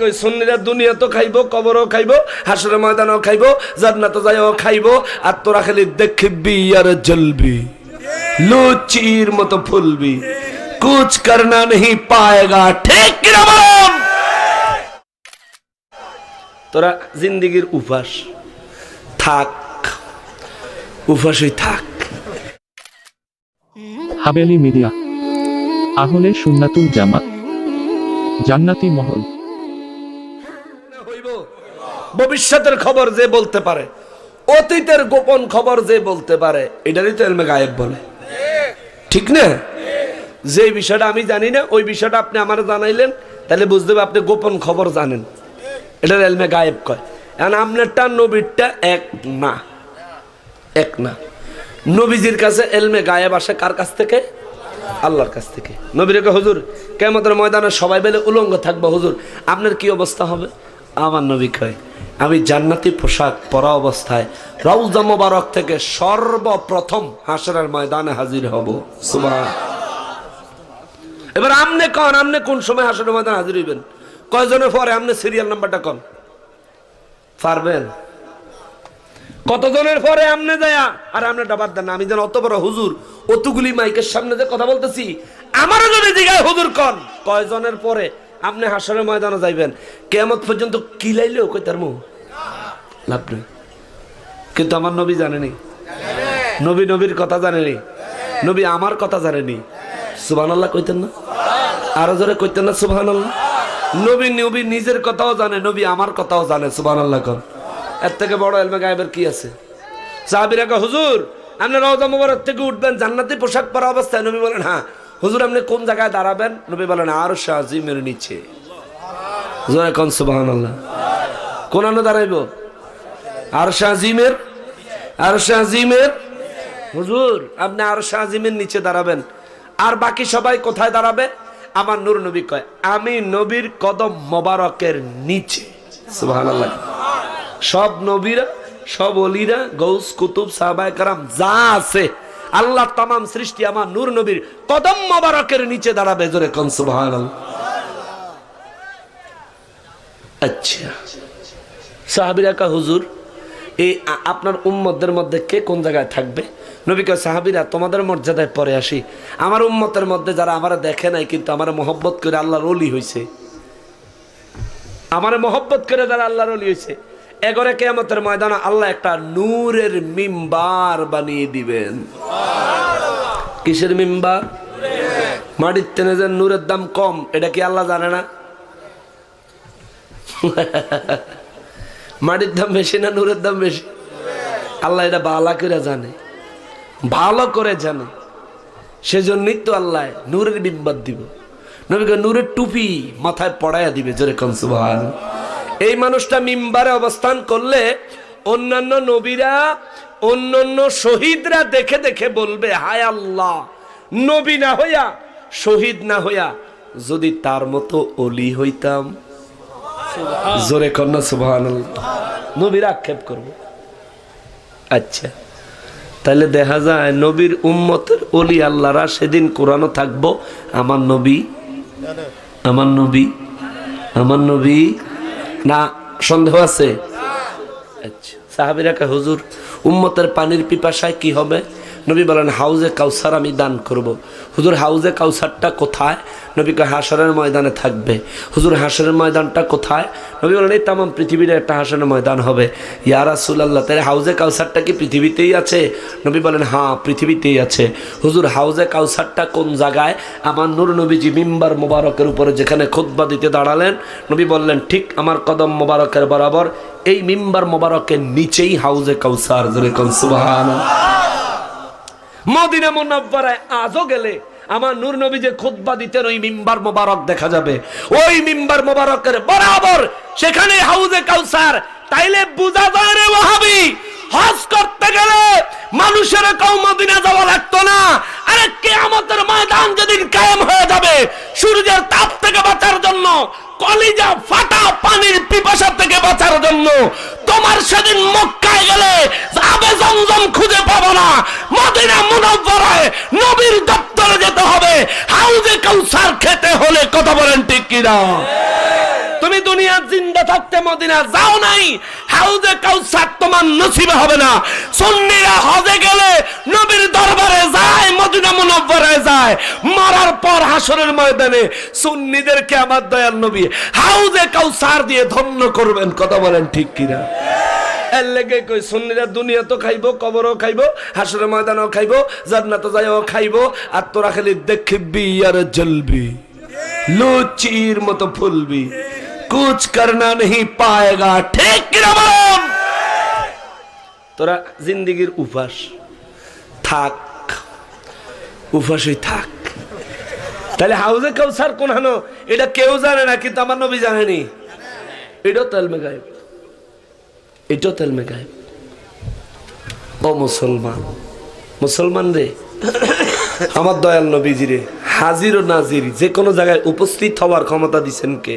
কই, সুন্নিরা দুনিয়া তো খাইবো, কবরও খাইবো, হাসরের ময়দানও খাইবো, জান্নাত যাইও খাইবো, আর তোরা খালি দেখবি আর জ্বলবি। লুচির মতো ফুলবি। কুছ করনা नहीं পায়েগা, ঠিক তোরা জিন্দিগির উপাস, থাক, উপাসই থাক। হাবেলি মিডিয়া, আহলে সুন্নাতুল জামাত, জান্নাতি মহল। ভবিষ্যতের খবর যে বলতে পারে, অতীতের গোপন খবর যে বলতে পারে, এটারই তো এলমে গায়েব বলে। ঠিক না? যে বিষয়টা আমি জানি না, ওই বিষয়টা আপনি আমার জানাইলেন, তাহলে বুঝতে হবে আপনি গোপন খবর জানেন। এটার এলমে গায়েব কয়। এখন আপনারটা নবীরটা এক না। এক না। নবীজির কাছে এলমে গায়েব আসে কার কাছ থেকে? আল্লাহর কাছ থেকে। নবীরকে হুজুর কেমতের ময়দানে সবাই বেলে উলঙ্গ থাকব, হুজুর। আপনার কি অবস্থা হবে? আমার নবী কয়, আমি জান্নাতি পোশাক পরা অবস্থায় রৌজা মোবারক থেকে সর্বপ্রথম হাসরের ময়দানে হাজির হব। এবার আমনে কন, আমনে কোন সময় হাসরের ময়দানে হাজির হইবেন? কয়জনের পরে? আমনে সিরিয়াল নাম্বারটা কন। পারবেন? কতজনের পরে আমনে যায়া? আর আমনে ডাবার দেন আমি যেন অত বড় হুজুর, অতগুলি মাইকের সামনে যে কথা বলতেছি, আমারও যদি জিগায় হুজুর কন। কয়জনের পরে? আপনি হাসরের ময়দানে যাইবেন। কেমত পর্যন্ত কিলাইলেও কই তার মুখ? লাভ নেই। কিন্তু আমার নবী জানেনি। নবী নবীর কথা জানেনি। নবী আমার কথা জানেনি। সুবহান আল্লাহ কইতেন না? আরও জোরে কইতেন না সুবহান আল্লাহ নবী নবী নিজের কথাও জানে নবী আমার কথাও জানে সুবহান আল্লাহ কর এর থেকে বড় এলমে গায়েবের কি আছে? সাহাবিরা কয়, হুজুর আপনি রওজা মোবারক থেকে উঠবেন জান্নাতি পোশাক পরা অবস্থায়? নবী বলেন হ্যাঁ। হুজুর আপনি কোন জায়গায় দাঁড়াবেন? নবী বলেন আর শাহিমের নিচে। কোন সুবহান আল্লাহ দাঁড়াইব? আর শাহিমের আর শাহিমের হুজুর, আপনি আর শাহিমের নিচে দাঁড়াবেন। আর বাকি সবাই কোথায় দাঁড়াবে? আমার নূর নবী কয়, আমি নবীর কদম মোবারকের নিচে। সব নবীরা, সব অলিরা, গৌস কুতুব সাহাবায়ে কারাম, যা আছে আল্লাহ তামাম সৃষ্টি আমার নূর নবীর কদম মোবারকের নিচে দাঁড়াবে, জোরে কোন সুবহানাল্লাহ। আচ্ছা। সাহাবিরা কা হুজুর, এই আপনার উম্মতদের মধ্যে কে কোন জায়গায় থাকবে? নবী কয়, সাহাবিরা, তোমাদের মর্যাদায় পরে আসি। আমার উম্মতের মধ্যে যারা আমার দেখে নাই, কিন্তু আমার মহব্বত করে আল্লাহর অলি হয়েছে আমার মহব্বত করে যারা আল্লাহর অলি হয়েছে এগরে কেয়ামতের ময়দানে আল্লাহ একটা নূরের মিম্বার বানিয়ে দিবেন। কিসের মিম্বার? মাটির তেনে যে নূরের দাম কম, এটা কি আল্লাহ জানে না? মাটির দাম বেশি না নূরের দাম বেশি? আল্লাহ এটা বালা করে জানে। ভালো করে জানে। সেজন্যই তো আল্লাহ নূরের বিম্বাদ দিব। নবীকে নূরের টুপি মাথায় পড়াইয়া দিবে, জোরে কনসুবান এই মানুষটা মিম্বারে অবস্থান করলে অন্যান্য নবীরা অন্যান্য শহীদরা দেখে দেখে বলবে হায় আল্লাহ নবী না হইয়া শহীদ না হইয়া যদি তার মতো অলি হইতাম। জোরে কন্যা সুবহান নবীর আক্ষেপ করব। আচ্ছা তাহলে দেখা যায় নবীর উম্মতের অলি আল্লাহরা সেদিন কোরআনও থাকব। আমার নবী আমার নবী আমার নবী না সন্দেহ আছে? আচ্ছা। হুজুর উম্মতের পানির পিপাসায় কি হবে? নবী বলেন, হাউজে কাউসার আমি দান করব। হুজুর, হাউজে কাউসারটা কোথায়? নবী কয় হাসরের ময়দানে থাকবে। হুজুর হাসরের ময়দানটা কোথায়? নবী বলেন, এই তামাম পৃথিবীর একটা হাসরের ময়দান হবে। ইয়া রাসূলুল্লাহ, তাহলে হাউজে কাউসারটা কি পৃথিবীতেই আছে? নবী বলেন হ্যাঁ পৃথিবীতেই আছে। হুজুর, হাউজে কাউসারটা কোন জায়গায়? আমার নূর নবীজি মিম্বার মোবারকের উপরে যেখানে খুতবা দিতে দাঁড়ালেন, নবী বললেন, ঠিক আমার কদম মোবারকের বরাবর, এই মিম্বার মোবারকের নিচেই হাউজে কাউসার যেরকম সুবহান মদিনা মুনাব্বারায় আজও গেলে আমার নূর নবী যে খুতবা দিতেন ওই মিম্বার মোবারক দেখা যাবে। ওই মিম্বার মোবারকের বরাবর সেখানে হাউজে কাউসার। তাইলে বুঝা যায় রে ওহাবি, হজ করতে গেলে মানুষের কেউ মদিনা যাওয়া লাগতো না। আরে কেয়ামতের ময়দান যেদিন কায়েম হয়ে যাবে, সূর্যের তাপ থেকে বাঁচার জন্য, কলিজা ফাটা পানির পিপাসা থেকে বাঁচার জন্য তোমার সেদিন মক্কায় গেলে আবে জমজম খুঁজে পাবো না। মদিনা মুনব্বরায় নবীর দপ্তরে যেতে হবে। হাউজে কাউসার খেতে হলে কথা বলেন ঠিক কিনা? তুমি দুনিয়ার জিন্দা থাকতে মদিনা যাও নাই। হাউজে কাউসার তোমার নসিবে হবে না। সুন্নিরা হজে গেলে নবীর দরবারে যায়, মদিনা মুনব্বরে যায়। মরার পর হাসরের ময়দানে সুন্নিদেরকে আমার দয়াল নবী হাউজে কাউসার দিয়ে ধন্য করবেন, কথা বলেন ঠিক কিনা? এর লেগে কই, সুন্নিরা দুনিয়া তো খাইবো, কবরও খাইবো হাসরের ময়দানও খাইবো, জান্নাতে যাইও, খাইবো, আর তোরা খালি দেখবি আর জ্বলবি। লুচির মতো ফুলবি। কুছ করনা नहीं পায়েগা ঠিক কিনা তোরা জিন্দিগির উপাস থাক উপাসই থাক তাহলে হাউজে কাউসার কোন এটা কেউ জানে না কিন্তু আমার নবী জানেনি এটাও তেলমে গায়েব এটাও তেলমে গায়েব ও মুসলমান মুসলমান রে আমার দয়াল নবীজি রে হাজির ও নাজির, যে কোনো জায়গায় উপস্থিত হওয়ার ক্ষমতা দিছেন কে?